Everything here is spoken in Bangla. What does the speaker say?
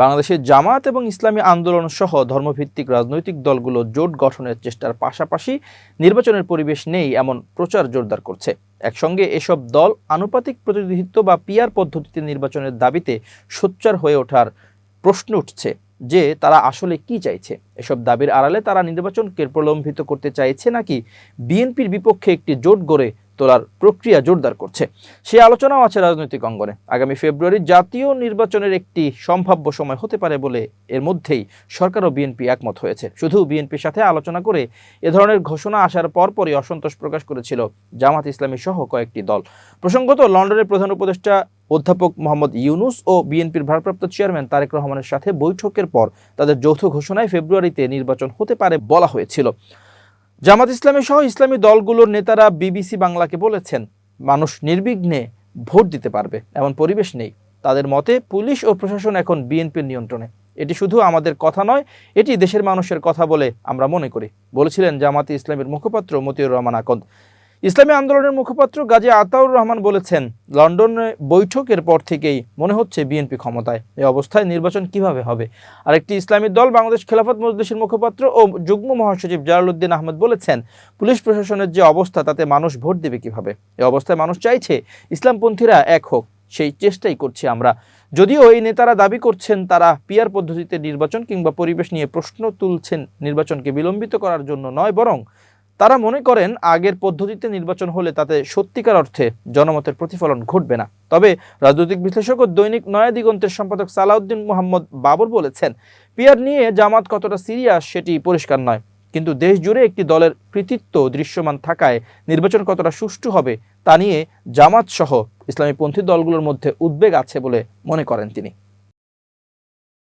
বাংলাদেশের জামাত এবং ইসলামী আন্দোলন সহ ধর্মভিত্তিক রাজনৈতিক দলগুলো জোট গঠনের চেষ্টার পাশাপাশি নির্বাচনের পরিবেশ নেই এমন প্রচার জোরদার করছে। একসঙ্গে এসব দল আনুপাতিক প্রতিনিধিত্ব বা পিয়ার পদ্ধতিতে নির্বাচনের দাবিতে সোচ্চার হয়ে ওঠার প্রশ্ন উঠছে যে তারা আসলে কি চাইছে। এসব দাবির আড়ালে তারা নির্বাচনকে প্রলম্বিত করতে চাইছে নাকি বিএনপির বিপক্ষে একটি জোট গড়ে তোলার প্রক্রিয়া জোরদার করছে। সে আলোচনাও আছে রাজনৈতিক অঙ্গনে। আগামী ফেব্রুয়ারি জাতীয় নির্বাচনের একটি সম্ভাব্য সময় হতে পারে বলে এর মধ্যেই সরকার ও বিএনপি একমত হয়েছে। শুধু বিএনপির সাথে আলোচনা করে এ ধরনের ঘোষণা আসার পরপরই অসন্তোষ প্রকাশ করেছিল জামাত ইসলামী সহ কয়েকটি দল। প্রসঙ্গত, লন্ডনের প্রধান উপদেষ্টা অধ্যাপক মোহাম্মদ ইউনুস ও বিএনপির ভারপ্রাপ্ত চেয়ারম্যান তারেক রহমানের সাথে বৈঠকের পর তাদের যৌথ ঘোষণায় ফেব্রুয়ারিতে নির্বাচন হতে পারে বলা হয়েছিল। জামাত ইসলামী সহ ইসলামী দলগুলোর নেতারা বিবিসি বাংলাকে বলেছেন, মানুষ নির্বিঘ্নে ভোট দিতে পারবে, এমন পরিবেশ নেই। তাদের মতে, পুলিশ ও প্রশাসন এখন বিএনপির নিয়ন্ত্রণে। এটি শুধু আমাদের কথা নয়, এটি দেশের মানুষের কথা বলে আমরা মনে করি, বলেছিলেন জামাতে ইসলামের মুখপাত্র মতিউর রহমান আকন্দ। ইসলামী আন্দোলনের মুখপাত্র গাজী আতাউর রহমান বলেছেন, লন্ডনে বৈঠকের পর থেকেই মনে হচ্ছে বিএনপি ক্ষমতায়। এই অবস্থায় নির্বাচন কীভাবে হবে? আরেকটি ইসলামী দল বাংলাদেশ খেলাফত মজলিসের মুখপাত্র ও যুগ্ম মহাসচিব জালালউদ্দিন আহমদ বলেছেন, পুলিশ প্রশাসনের যে অবস্থা, তাতে মানুষ ভোট দেবে কীভাবে? এই অবস্থায় মানুষ চাইছে ইসলামপন্থীরা এক হোক, সেই চেষ্টাই করছি আমরা। যদিও এই নেতারা দাবি করছেন, তারা পিয়ার পদ্ধতিতে নির্বাচন কিংবা পরিবেশ নিয়ে প্রশ্ন তুলছেন নির্বাচনকে বিলম্বিত করার জন্য নয়, বরং তারা মনে করেন আগের পদ্ধতিতে নির্বাচন হলে তাতে সত্যিকার অর্থে জনমতের প্রতিফলন ঘটবে না। তবে রাজনৈতিক বিশ্লেষক ও দৈনিক নয়া দিগন্তের সম্পাদক সালাউদ্দিন মোহাম্মদ বাবর বলেছেন পিয়ার নিয়ে জামাত কতটা সিরিয়াস সেটি পরিষ্কার নয়। কিন্তু দেশ জুড়ে একটি দলের কৃতিত্ব দৃশ্যমান থাকায় নির্বাচন কতটা সুষ্ঠু হবে তা নিয়ে জামাত সহ ইসলামীপন্থী দলগুলোর মধ্যে উদ্বেগ আছে বলে মনে করেন তিনি।